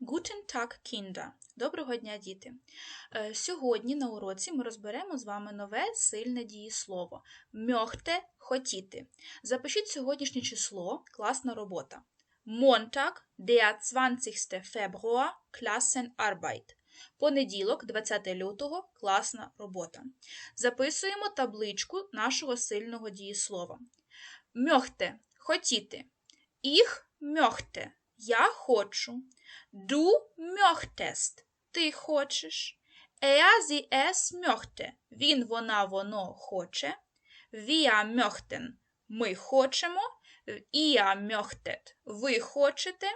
Guten Tag, Kinder! Доброго дня, діти! Е, Сьогодні на уроці ми розберемо з вами нове сильне дієслово «möchte» – хотіти. Запишіть сьогоднішнє число, класна робота. Montag, der 20. Februar, Klassenarbeit. Понеділок, 20 лютого, класна робота. Записуємо табличку нашого сильного дієслова. Möchte – хотіти. Ich möchte – я хочу. Du möchtest – ти хочеш. Er, sie, es möchte – він, вона, воно хоче. Wir möchten – ми хочемо. Ihr möchtet – ви хочете.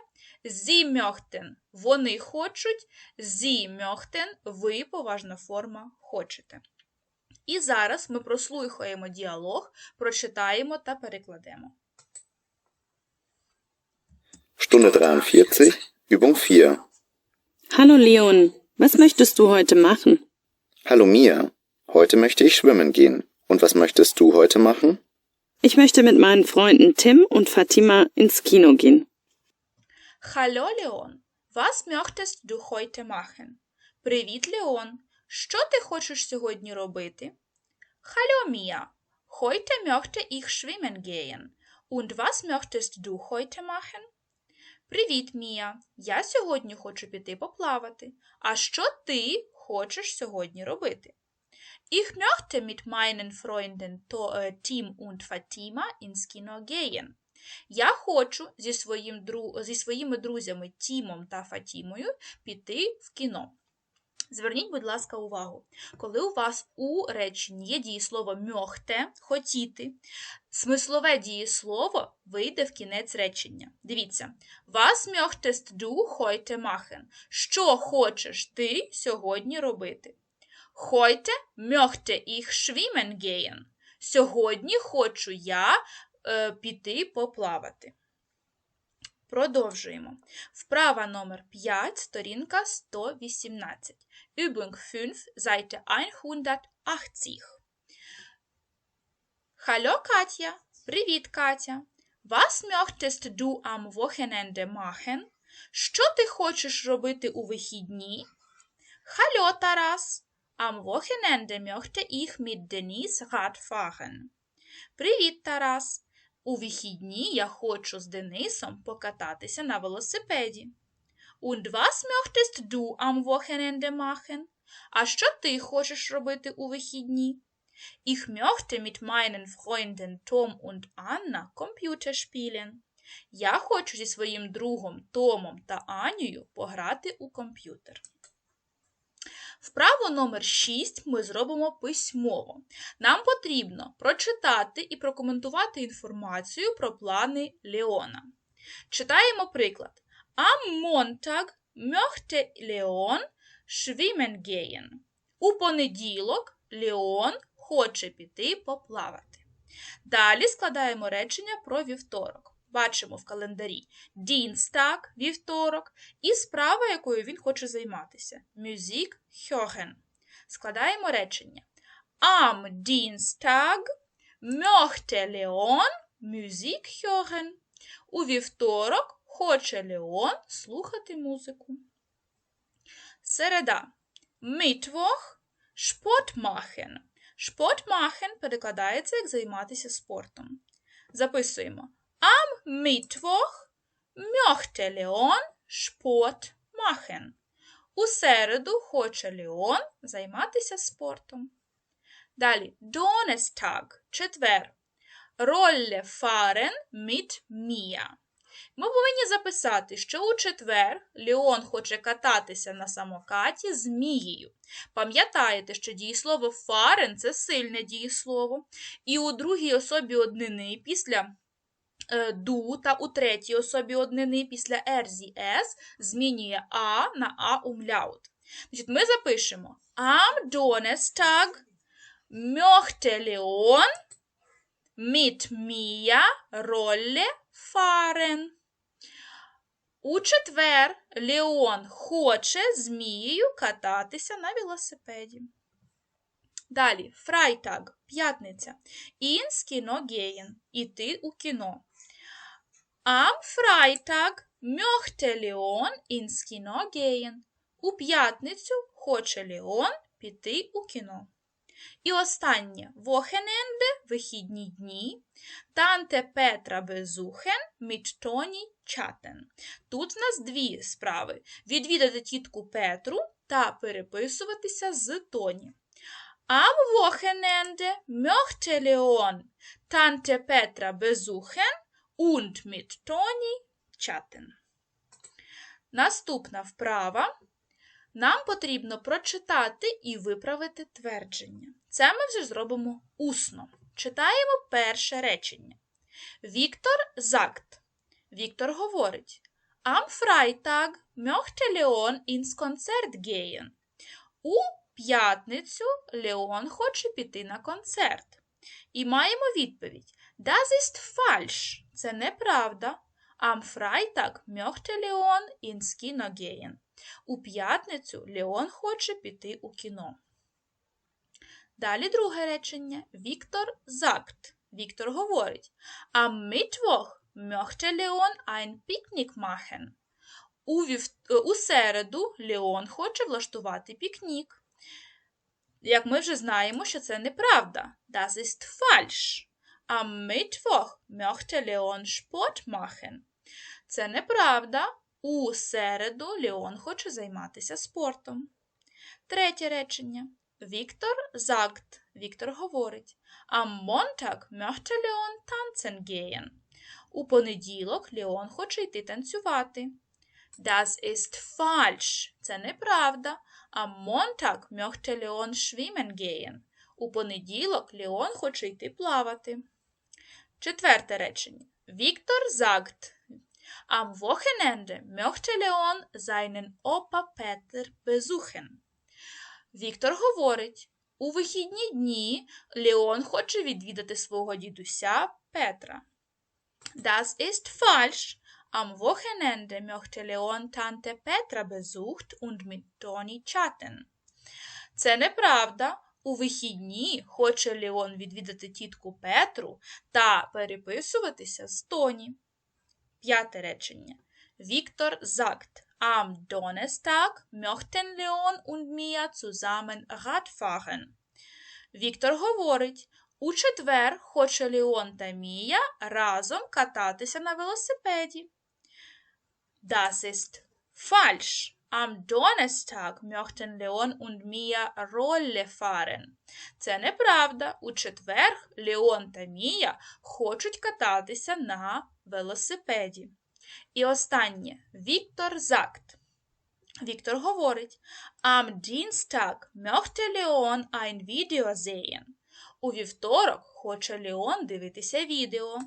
Sie möchten – вони хочуть. Sie möchten – ви, поважна форма, хочете. І зараз ми прослухаємо діалог, прочитаємо та перекладемо. Stunde 43, Übung 4. Hallo Leon, was möchtest du heute machen? Hallo Mia, heute möchte ich schwimmen gehen. Und was möchtest du heute machen? Ich möchte mit meinen Freunden Tim und Fatima ins Kino gehen. Hallo Leon, was möchtest du heute machen? Привіт, Леон. Що ти хочеш сьогодні робити? Hallo Mia, heute möchte ich schwimmen gehen. Und was möchtest du heute machen? Привіт, Мія. Я сьогодні хочу піти поплавати. А що ти хочеш сьогодні робити? Ich möchte mit meinen Freunden Tim und Fatima ins Kino gehen. Я хочу зі, своїм, зі своїми друзями Тімом та Фатімою піти в кіно. Зверніть, будь ласка, увагу. Коли у вас у реченні є дієслово «möchte» – хотіти, смислове дієслово вийде в кінець речення. Дивіться. Was möchtest du heute machen? Що хочеш ти сьогодні робити? Heute möchte ich schwimmen gehen. Сьогодні хочу я е, піти поплавати. Продовжуємо. Вправа номер 5, сторінка 118. Übung 5, Seite 180. Hallo Katja. Привіт, Катя. Was möchtest du am Wochenende machen? Що ти хочеш робити у вихідні? Hallo Тарас. Am Wochenende möchte ich mit Denise Rad fahren. Привіт, Тарас. У вихідні я хочу з Денисом покататися на велосипеді. Und was möchtest du am Wochenende machen? А що ти хочеш робити у вихідні? Ich möchte mit meinen Freunden Tom und Anna Computer spielen. Я хочу зі своїм другом Томом та Анею пограти у комп'ютер. Вправу номер 6 ми зробимо письмово. Нам потрібно прочитати і прокоментувати інформацію про плани Леона. Читаємо приклад. Am Montag möchte Leon schwimmen gehen. У понеділок Леон хоче піти поплавати. Далі складаємо речення про вівторок. Бачимо в календарі Dienstag – вівторок, і справа, якою він хоче займатися Musik hören. Складаємо речення. Am Dienstag möchte Leon Musik hören. У вівторок хоче Леон слухати музику. Середа. Machen. Sport machen перекладається як займатися спортом. Записуємо. Am Mittwoch möchte Leon Sport. У середу хоче Леон займатися спортом. Далі Donnerstag – четвер. Rolle fahren mit Mia. Ми повинні записати, що у четвер Леон хоче кататися на самокаті з Мією. Пам'ятаєте, що дієслово фарен це сильне дієслово. І у другій особі однини після е, ду та у третій особі однини після «РЗС» змінює А на А умляут. Значить, ми запишемо Am Donnerstag möchte Leon mit Mia Rolle fahren. У четвер Леон хоче з Мією кататися на велосипеді. Далі, Freitag – п'ятниця. Ins Kino gehen – іти у кіно. Am Freitag möchte Leon ins Kino gehen? У п'ятницю хоче Леон піти у кіно. І останнє Wochenende – вихідні дні. Танте Петра Безухен mit Тоні Чатен. Тут в нас дві справи: відвідати тітку Петру та переписуватися з Тоні. Am Wochenende möchte Leon Tante Petra besuchen und mit Toni chatten. Наступна вправа. Нам потрібно прочитати і виправити твердження. Це ми вже зробимо усно. Читаємо перше речення. Віктор sagt. Віктор говорить. Am Freitag möchte Leon ins Konzert gehen. У п'ятницю Леон хоче піти на концерт. І маємо відповідь: Das ist falsch. Це неправда. Am Freitag möchte Leon ins Kino gehen. У п'ятницю Леон хоче піти у кіно. Далі друге речення. Віктор sagt. Віктор говорить. Am Mittwoch möchte Leon ein Picknick machen. У, вів... у середу Леон хоче влаштувати пікнік. Як ми вже знаємо, що це неправда. Das ist falsch. Am Mittwoch möchte Leon Sport machen. Це неправда. У середу Леон хоче займатися спортом. Третє речення. Віктор sagt. Віктор говорить. Am Montag möchte Leon tanzen. У понеділок Леон хоче йти танцювати. Das ist falsch. Це неправда. Am Montag möchte Leon schwimmen. У понеділок Леон хоче йти плавати. Четверте речення. Віктор sagt. Am Wochenende möchte Leon seinen Opa Peter besuchen. Віктор говорить. У вихідні дні Леон хоче відвідати свого дідуся Петра. Das ist falsch. Am Wochenende möchte Leon Tante Petra besucht und mit Toni chatten. Це неправда. У вихідні хоче Леон відвідати тітку Петру та переписуватися з Тоні. П'яте речення. Віктор sagt. Am Donnerstag möchten Leon und Mia zusammen Radfahren. Віктор говорить. У четвер хоче Леон та Мія разом кататися на велосипеді. Das ist falsch. Am Donnerstag möchten Leon und Mia Rolle fahren. Це неправда. У четвер Леон та Мія хочуть кататися на велосипеді. І останнє Віктор sagt. Віктор говорить: Am Dienstag möchte Leon ein Video sehen. У вівторок хоче Леон дивитися відео.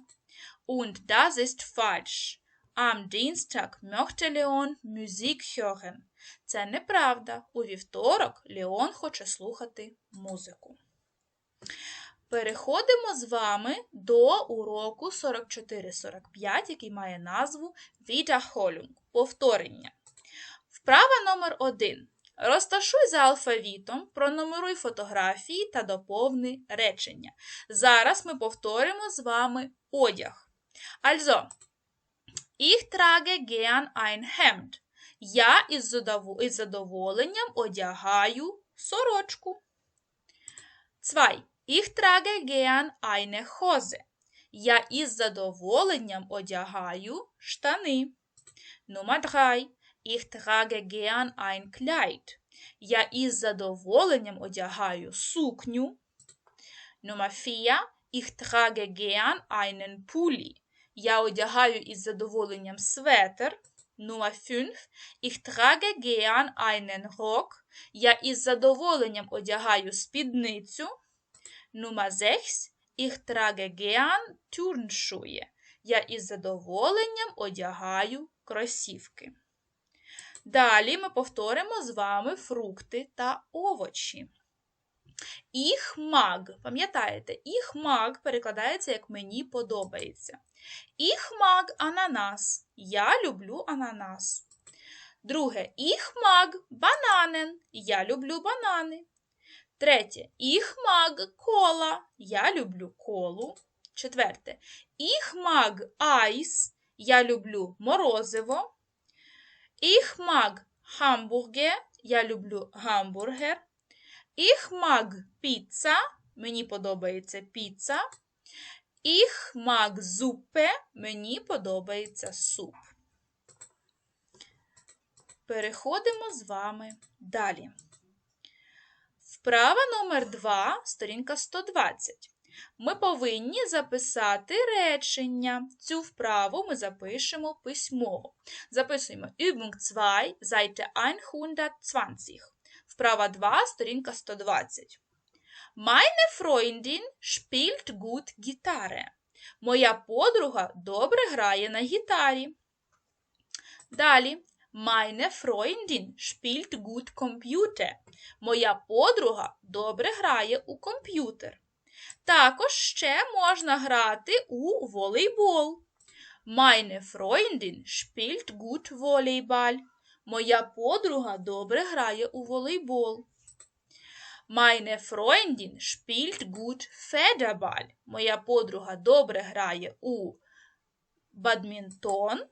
Und das ist falsch. Am Dienstag möchte Leon Musik hören. Це неправда. У вівторок Леон хоче слухати музику. Переходимо з вами до уроку 44-45, який має назву Wiederholung – повторення. Вправа номер 1. Розташуй за алфавітом, пронумеруй фотографії та доповни речення. Зараз ми повторимо з вами одяг. Also, ich trage gern ein Hemd. Я із задоволенням одягаю сорочку. 2. Ich trage gern eine Hose. Я із задоволенням одягаю штани. Nummer 3. Ich trage gern ein Kleid. Я із задоволенням одягаю сукню. Nummer 4. Ich trage gern einen Pulli. Я одягаю із задоволенням светр. Nummer 5. Ich trage gern einen Rock. Я із задоволенням одягаю спідницю. Nummer 6. Ich trage gern Turnschuhe. Я із задоволенням одягаю кросівки. Далі ми повторимо з вами фрукти та овочі. Їх маг, пам'ятаєте, їх маг перекладається як мені подобається. Їх маг ананас. Я люблю ананас. Друге, їх маг бананен. Я люблю банани. Третє, їх маг кола. Я люблю колу. Четверте, їх маг айс. Я люблю морозиво. Mag Hamburger. Я люблю гамбургер. Ich mag Pizza. Мені подобається піца. Ich mag Suppe. Мені подобається суп. Переходимо з вами далі. Вправа номер 2, сторінка 120. Ми повинні записати речення. Цю вправу ми запишемо письмово. Записуємо Übung 2, Seite 120. Вправа 2, сторінка 120. Meine Freundin spielt gut Gitarre. Моя подруга добре грає на гітарі. Далі. Meine Freundin spielt gut Computer. Моя подруга добре грає у комп'ютер. Також ще можна грати у волейбол. Meine Freundin spielt gut Volleyball. Моя подруга добре грає у волейбол. Meine Freundin spielt gut Federball. Моя подруга добре грає у бадмінтон.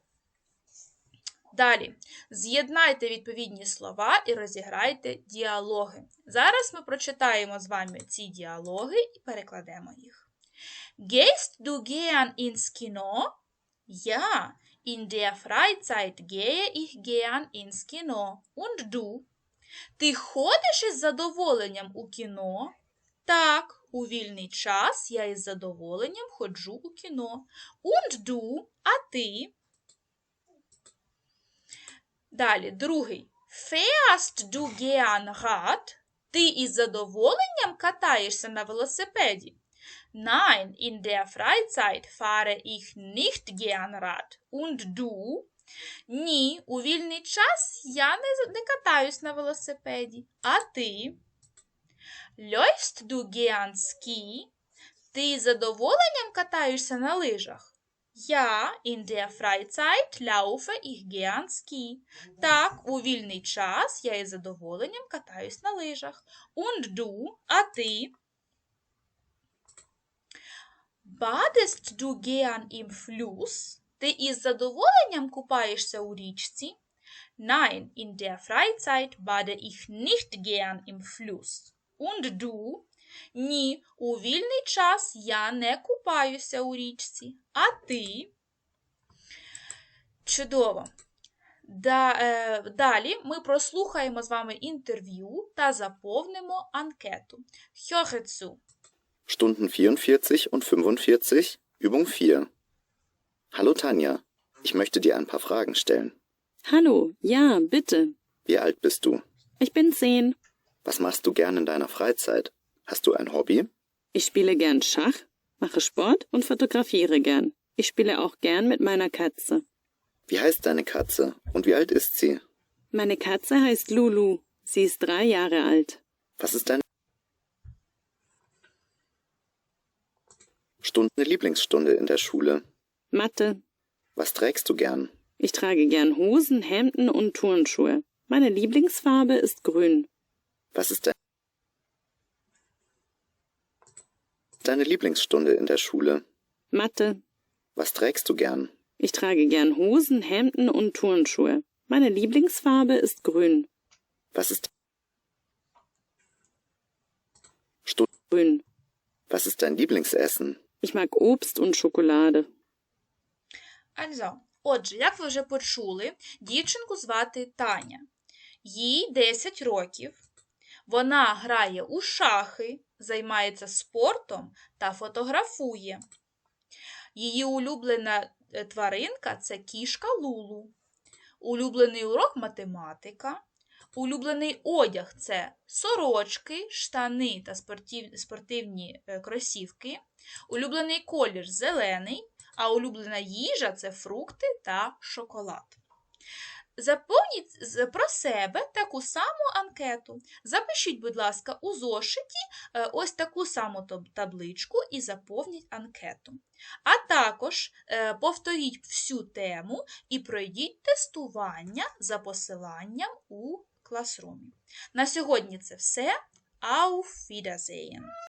Далі з'єднайте відповідні слова і розіграйте діалоги. Зараз ми прочитаємо з вами ці діалоги і перекладемо їх. Gehst du gern ins Kino? Ja, in der Freizeit gehe ich gern ins Kino. Und du? Ти ходиш із задоволенням у кіно? Так, у вільний час я із задоволенням ходжу у кіно. Und du? А ти? Далі, другий. Fährst du gern Rad? Ти із задоволенням катаєшся на велосипеді? Nein, in der Freizeit fahre ich nicht gern Rad. Und du? Ні, у вільний час я не, не катаюсь на велосипеді. А ти? Läufst du gern Ski? Ти із задоволенням катаєшся на лижах? Ja, in der Freizeit laufe ich gern Ski. Так, у вільний час я із задоволенням катаюсь на лижах. Und du? А ти? Badest du gern im? Ти із задоволенням купаєшся у річці? Nein, in der Freizeit bade ich nicht gern im Fluss. Und du? Ні, у вільний час я не купаюся у річці. А ти? Чудово. Да, е, далі ми прослухаємо з вами інтерв'ю та заповнимо анкету. Хьохецу. Stunden 44 und 45, Übung 4. Hallo Tanja, ich möchte dir ein paar Fragen stellen. Hallo, ja, bitte. Wie alt bist du? Ich bin zehn. Was machst du gern in deiner Freizeit? Hast du ein Hobby? Ich spiele gern Schach, mache Sport und fotografiere gern. Ich spiele auch gern mit meiner Katze. Wie heißt deine Katze und wie alt ist sie? Meine Katze heißt Lulu. Sie ist drei Jahre alt. Was ist deine Stunde Lieblingsstunde in der Schule? Mathe. Was trägst du gern? Ich trage gern Hosen, Hemden und Turnschuhe. Meine Lieblingsfarbe ist grün. Was ist de deine Lieblingsstunde in der Schule? Mathe. Was trägst du gern? Ich trage gern Hosen, Hemden und Turnschuhe. Meine Lieblingsfarbe ist grün. Was ist Stunde Grün. Was ist dein Lieblingsessen? Ich mag Obst und Schokolade. Also, отже, як ви вже почули, дівчинку звати Таня. Їй 10 років. Вона грає у шахи, займається спортом та фотографує. Її улюблена е, тваринка це кішка Лулу. Улюблений урок математика. Улюблений одяг це сорочки, штани та спортив- спортивні е, кросівки. Улюблений колір зелений, а улюблена їжа це фрукти та шоколад. Заповніть про себе таку саму анкету. Запишіть, будь ласка, у зошиті е, ось таку саму табличку і заповніть анкету. А також е, повторіть всю тему і пройдіть тестування за посиланням у класрумі. На сьогодні це все. Auf Wiedersehen!